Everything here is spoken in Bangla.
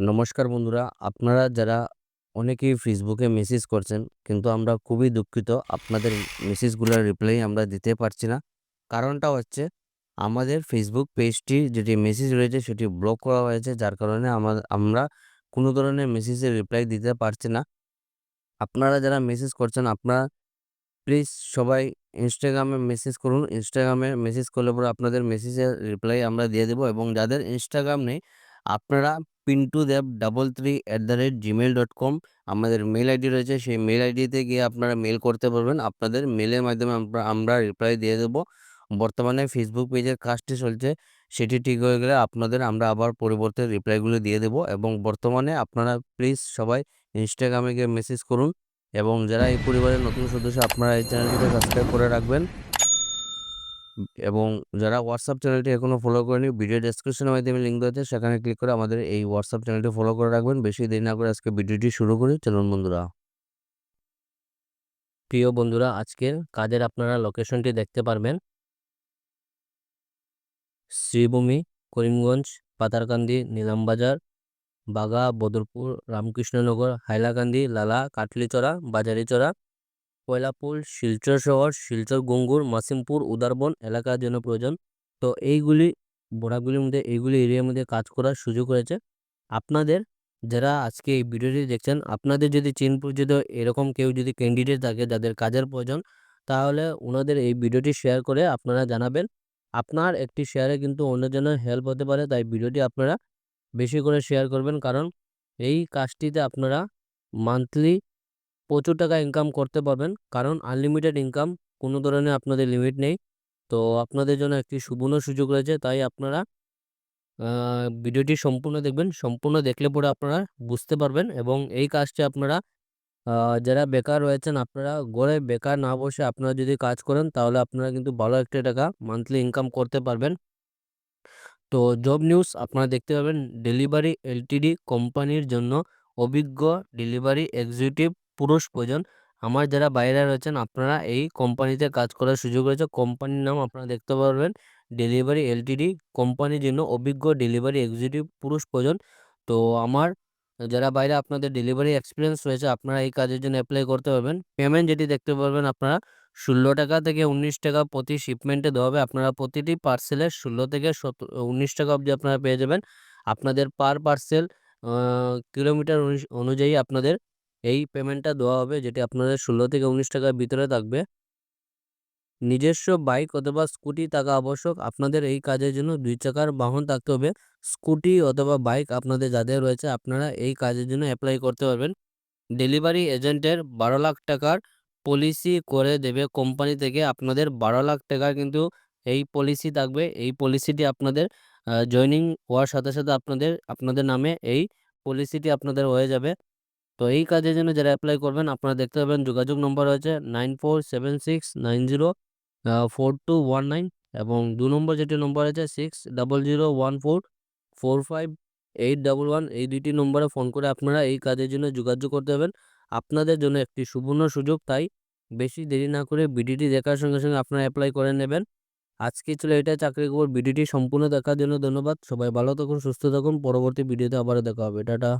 নমস্কার বন্ধুরা, আপনারা যারা অনেকেই ফেসবুকে মেসেজ করছেন, কিন্তু আমরা খুবই দুঃখিত আপনাদের মেসেজগুলোর রিপ্লাই আমরা দিতে পারছি না। কারণটা হচ্ছে, আমাদের ফেসবুক পেজটি যেটি মেসেজ রয়েছে সেটি ব্লক করা হয়েছে, যার কারণে আমা- আমরা কোনো ধরনের মেসেজের রিপ্লাই দিতে পারছি না। আপনারা যারা মেসেজ করছেন, আপনারা প্লিজ সবাই ইনস্টাগ্রামে মেসেজ করুন। ইনস্টাগ্রামে মেসেজ করলে পরে আপনাদের মেসেজের রিপ্লাই আমরা দিয়ে দেবো এবং যাদের ইনস্টাগ্রাম নেই, আপনারা Pintu Dev double three at the rate Gmail dot com আমাদের মেল আইডি রয়েছে। সেই মেল আইডিতে গিয়ে আপনারা মেল করতে পারবেন। আপনাদের মেলের মাধ্যমে আমরা আমরা রিপ্লাই দিয়ে দেবো। বর্তমানে ফেসবুক পেজের কাজটি চলছে। সেটি ঠিক হয়ে গেলে আপনাদের আমরা আবার পরিবর্তে রিপ্লাইগুলো দিয়ে দেবো এবং বর্তমানে আপনারা প্লিজ সবাই ইনস্টাগ্রামে গিয়ে মেসেজ করুন এবং যারা এই পরিবারের নতুন সদস্য, আপনারা এই চ্যানেলটিকে সাবস্ক্রাইব করে রাখবেন। এবং যারা হোয়াটসঅ্যাপ চ্যানেলটি এখনও ফলো করেনি ভিডিও ডেসক্রিপশনের মাধ্যমে লিঙ্ক দেওয়া আছে, সেখানে ক্লিক করে আমাদের এই হোয়াটসঅ্যাপ চ্যানেলটি ফলো করে রাখবেন। বেশি দেরি না করে আজকে ভিডিওটি শুরু করি। চলুন বন্ধুরা। প্রিয় বন্ধুরা, আজকের কাজের আপনারা লোকেশনটি দেখতে পারবেন। শ্রীভূমি, করিমগঞ্জ, পাতারকান্দি নিলামবাজার বাগা, বদরপুর, রামকৃষ্ণনগর, হাইলাকান্দি, লালা, কাটলিচড়া, বাজারিচড়া কয়লাপুল শিলচর শহর, শিলচর গঙ্গুর, মাসিমপুর, উদারবন এলাকার জন্য প্রয়োজন। তো এইগুলি বড়াগুলির মধ্যে, এইগুলি এরিয়ার মধ্যে কাজ করার সুযোগ রয়েছে। আপনাদের যারা আজকে এই ভিডিওটি দেখছেন, আপনাদের যদি চিন পরিচিত এরকম কেউ যদি ক্যান্ডিডেট থাকে যাদের কাজের প্রয়োজন, তাহলে ওনাদের এই ভিডিওটি শেয়ার করে আপনারা জানাবেন। আপনার একটি শেয়ারে কিন্তু অন্যজনের হেল্প হতে পারে, তাই ভিডিওটি আপনারা বেশি করে শেয়ার করবেন। কারণ এই কাজটিতে আপনারা মান্থলি প্রচুর টাকা ইনকাম করতে পারবেন। কারণ আনলিমিটেড ইনকাম কোনো ধরনের আপনাদের লিমিট নেই। তো আপনাদের জন্য একটি সুবর্ণ সুযোগ রয়েছে। তাই আপনারা ভিডিওটি সম্পূর্ণ দেখবেন। সম্পূর্ণ দেখলে পরে আপনারা বুঝতে পারবেন এবং এই কাজটি আপনারা যারা বেকার রয়েছেন আপনারা গড়ে বেকার না বসে আপনারা যদি কাজ করেন তাহলে আপনারা কিন্তু ভালো একটা টাকা মান্থলি ইনকাম করতে পারবেন। তো জব নিউজ আপনারা দেখতে পাবেন। ডেলিভারি এলটিডি কোম্পানির জন্য অভিজ্ঞ ডেলিভারি এক্সিকিউটিভ পুরুষ প্রয়োজন। আমার যারা বাইরে রয়েছেন, আপনারা এই কোম্পানিতে কাজ করার সুযোগ রয়েছে। কোম্পানির নাম আপনারা দেখতে পারবেন। Delivery LTD. কোম্পানির জন্য অভিজ্ঞ ডেলিভারি এক্সিকিউটিভ পুরুষ প্রয়োজন। তো আমার যারা বাইরে আপনাদের ডেলিভারি এক্সপিরিয়েন্স রয়েছে, আপনারা এই কাজের জন্য অ্যাপ্লাই করতে পারবেন। পেমেন্ট যেটি দেখতে পারবেন, আপনারা ষোলো টাকা থেকে উনিশ টাকা প্রতি শিপমেন্টে দেওয়া হবে। আপনারা প্রতিটি পার্সেলের ষোলো থেকে উনিশ টাকা অবধি আপনারা পেয়ে যাবেন। আপনাদের পার পার্সেল কিলোমিটার অনুযায়ী আপনাদের এই পেমেন্টটা দেওয়া হবে যেটি আপনাদের ষোলো থেকে উনিশ টাকার ভিতরে থাকবে। নিজস্ব বাইক অথবা স্কুটি থাকা আবশ্যক। আপনাদের এই কাজের জন্য দুই চাকার বাহন থাকতে হবে। স্কুটি অথবা বাইক আপনাদের যাদের রয়েছে, আপনারা এই কাজের জন্য অ্যাপ্লাই করতে পারবেন। ডেলিভারি এজেন্টের বারো লাখ টাকার পলিসি করে দেবে কোম্পানি থেকে। আপনাদের বারো লাখ টাকার কিন্তু এই পলিসি থাকবে। এই পলিসিটি আপনাদের জয়নিং হওয়ার সাথে সাথে আপনাদের আপনাদের নামে এই পলিসিটি আপনাদের হয়ে যাবে। তো এই কাজের জন্য যারা অ্যাপ্লাই করবেন, আপনারা দেখতে পাবেন যোগাযোগ নম্বর হচ্ছে nine four seven six nine zero four two one nine এবং দু নম্বর যেটি নম্বর আছে six double zero one four four five eight one এই দুইটি নম্বরে ফোন করে আপনারা এই কাজের জন্য যোগাযোগ করতে পারবেন। আপনাদের জন্য একটি সুবর্ণ সুযোগ, তাই বেশি দেরি না করে ভিডিওটি দেখার সঙ্গে সঙ্গে আপনারা অ্যাপ্লাই করে নেবেন। আজকে ছিল এটা চাকরি খবর ভিডিওটি সম্পূর্ণ দেখার জন্য ধন্যবাদ। সবাই ভালো থাকুন, সুস্থ থাকুন, পরবর্তী ভিডিওতে আবার দেখা হবে। টাটা।